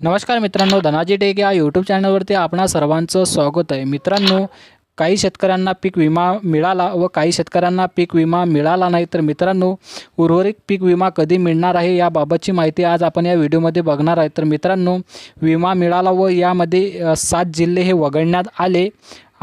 नमस्कार मित्रांनो धनाजी टेक या यूट्यूब चॅनलवरती आपणा सर्वांचं स्वागत आहे. मित्रांनो काही शेतकऱ्यांना पीक विमा मिळाला व काही शेतकऱ्यांना पीक विमा मिळाला नाही तर मित्रांनो उर्वरित पीक विमा कधी मिळणार आहे याबाबतची माहिती आज आपण या व्हिडिओमध्ये बघणार आहे. तर मित्रांनो विमा मिळाला व यामध्ये सात जिल्हे हे वगळण्यात आले.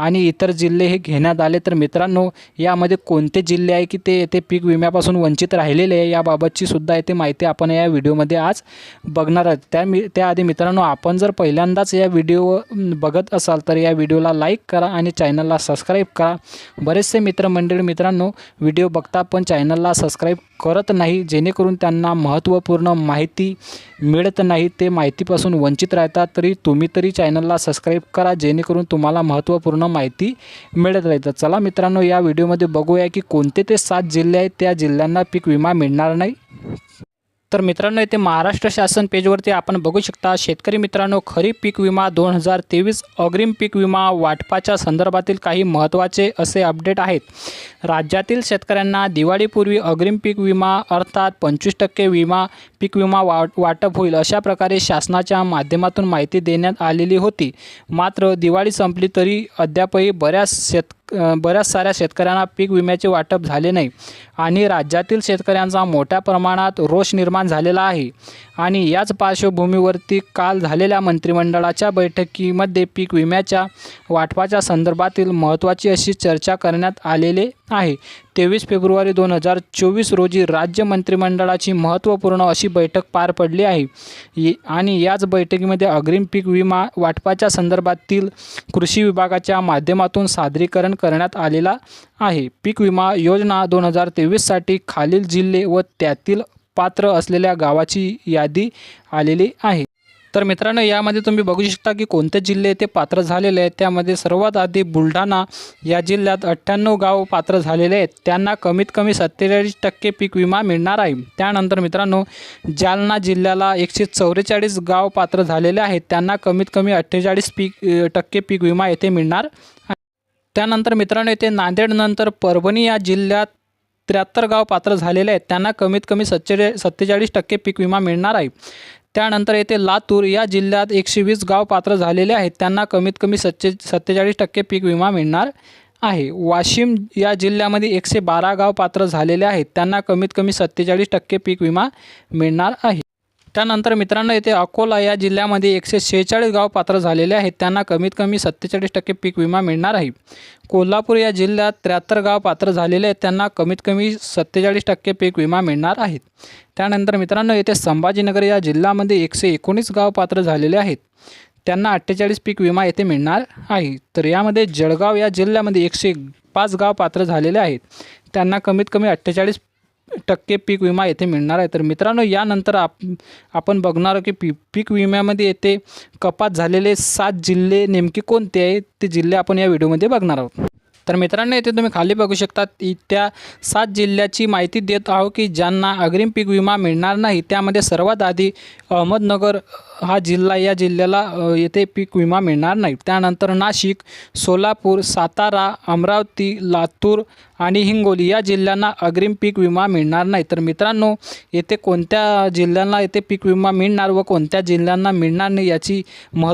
आणि इतर जिल्हे हे घेण्यात आले. तर मित्रांनो यामध्ये कोणते जिल्हे आहे की ते येथे पीक विम्यापासून वंचित राहिलेले आहे याबाबतची सुद्धा येथे माहिती आपण या व्हिडिओमध्ये आज बघणार आहोत. त्या मी त्याआधी मित्रांनो आपण जर पहिल्यांदाच या व्हिडिओ बघत असाल तर या व्हिडिओला लाईक करा आणि चॅनलला सबस्क्राईब करा. बरेचसे मित्रमंडळी मित्रांनो व्हिडिओ बघता पण चॅनलला सबस्क्राईब करत नाही जेणेकरून त्यांना महत्त्वपूर्ण माहिती मिळत नाही. ते माहितीपासून वंचित राहतात तरी तुम्ही तरी चॅनलला सबस्क्राईब करा जेणेकरून तुम्हाला महत्त्वपूर्ण माहिती मिळत राहील. तर चला मित्रांनो या व्हिडिओमध्ये बघूया की कोणते ते सात जिल्हे आहेत त्या जिल्ह्यांना पीक विमा मिळणार नाही. तर मित्रांनो येथे महाराष्ट्र शासन पेजवरती आपण बघू शकता शेतकरी मित्रांनो खरीप पीक विमा दोन हजार तेवीस अग्रिम पीक विमा वाटपाच्या संदर्भातील काही महत्त्वाचे असे अपडेट आहेत. राज्यातील शेतकऱ्यांना दिवाळीपूर्वी अग्रिम पीक विमा अर्थात पंचवीस टक्के विमा पीक विमा वाट वाटप होईल अशा प्रकारे शासनाच्या माध्यमातून माहिती देण्यात आलेली होती. मात्र दिवाळी संपली तरी अद्यापही बऱ्याच शेत बऱ्याच साऱ्या शेतकऱ्यांना पीक विम्याचे वाटप झाले नाही. आणि राज्यातील शेतकऱ्यांचा मोठ्या प्रमाणात रोष निर्माण झालेला आहे. आणि याच पार्श्वभूमीवरती काल झालेल्या मंत्रिमंडळाच्या बैठकीमध्ये पीक विम्याच्या वाटपाच्या संदर्भातील महत्त्वाची अशी चर्चा करण्यात आलेले आहे. तेवीस फेब्रुवारी दोन हजार चोवीस रोजी राज्य मंत्रिमंडळाची महत्त्वपूर्ण अशी बैठक पार पडली आहे. ये- आणि याच बैठकीमध्ये अग्रिम पीक विमा वाटपाच्या संदर्भातील कृषी विभागाच्या माध्यमातून सादरीकरण करण्यात आलेला आहे. पीक विमा योजना दोन हजार तेवीससाठी खालील जिल्हे व त्यातील पात्र असलेल्या गावाची यादी आलेली आहे. तर मित्रांनो यामध्ये तुम्ही बघू शकता की कोणते जिल्हे ते पात्र झालेले आहेत. त्यामध्ये सर्वात आधी बुलढाणा या जिल्ह्यात अठ्ठ्याण्णव गाव पात्र झालेले आहेत. त्यांना कमीत कमी सत्तेचाळीस टक्के पीक विमा मिळणार आहे. त्यानंतर मित्रांनो जालना जिल्ह्याला एकशे चौवेचाळीस गाव पात्र झालेले आहेत. त्यांना कमीत कमी अठ्ठेचाळीस पीक टक्के पीक विमा येथे मिळणार. त्यानंतर मित्रांनो येथे नांदेडनंतर परभणी या जिल्ह्यात त्र्याहत्तर गाव पात्र झालेले आहेत. त्यांना कमीत कमी सच्चे सत्तेचाळीस टक्के पीक विमा मिळणार आहे. त्यानंतर येथे लातूर या जिल्ह्यात एकशे वीस गाव पात्र झालेले आहेत. त्यांना कमीत कमी सत्ते सत्तेचाळीस टक्के पीक विमा मिळणार आहे. वाशिम या जिल्ह्यामध्ये एकशे बारा गाव पात्र झालेले आहेत. त्यांना कमीत कमी सत्तेचाळीस टक्के पीक विमा मिळणार आहे. त्यानंतर मित्रांनो येथे अकोला या जिल्ह्यामध्ये एकशे शेहेचाळीस गाव पात्र झालेले आहेत. त्यांना कमीत कमी सत्तेचाळीस टक्के पीक विमा मिळणार आहे. कोल्हापूर या जिल्ह्यात त्र्याहत्तर गाव पात्र झालेले आहेत. त्यांना कमीत कमी सत्तेचाळीस टक्के पीक विमा मिळणार आहेत. त्यानंतर मित्रांनो येथे संभाजीनगर या जिल्ह्यामध्ये एकशे एकोणीस गाव पात्र झालेले आहेत. त्यांना अठ्ठेचाळीस पीक विमा येथे मिळणार आहे. तर यामध्ये जळगाव या जिल्ह्यामध्ये एकशे पाच गाव पात्र झालेले आहेत. त्यांना कमीत कमी अठ्ठेचाळीस टक्के पीक विमा येथे मिळणार आहे. तर मित्रांनो यानंतर आप आपण बघणार आहोत की पी पीक विम्यामध्ये येथे कपात झालेले सात जिल्हे नेमके कोणते आहेत? ते जिल्हे आपण या व्हिडिओमध्ये बघणार आहोत. तर मित्रांनो येथे तुम्ही खाली बघू शकता त्या सात जिल्ह्याची माहिती देत आहो की ज्यांना अग्रिम पीक विमा मिळणार नाही त्यामध्ये सर्वात आधी अहमदनगर हा जिल्हा या जिल्ह्याला येथे पीक विमा मिळणार नाही. त्यानंतर नाशिक सोलापूर सातारा अमरावती लातूर आणि हिंगोली या जिल्ह्यांना अग्रिम पीक विमा मिळणार नाही. तर मित्रांनो येथे कोणत्या जिल्ह्यांना येथे पीक विमा मिळणार व कोणत्या जिल्ह्यांना मिळणार नाही याची महत्त्व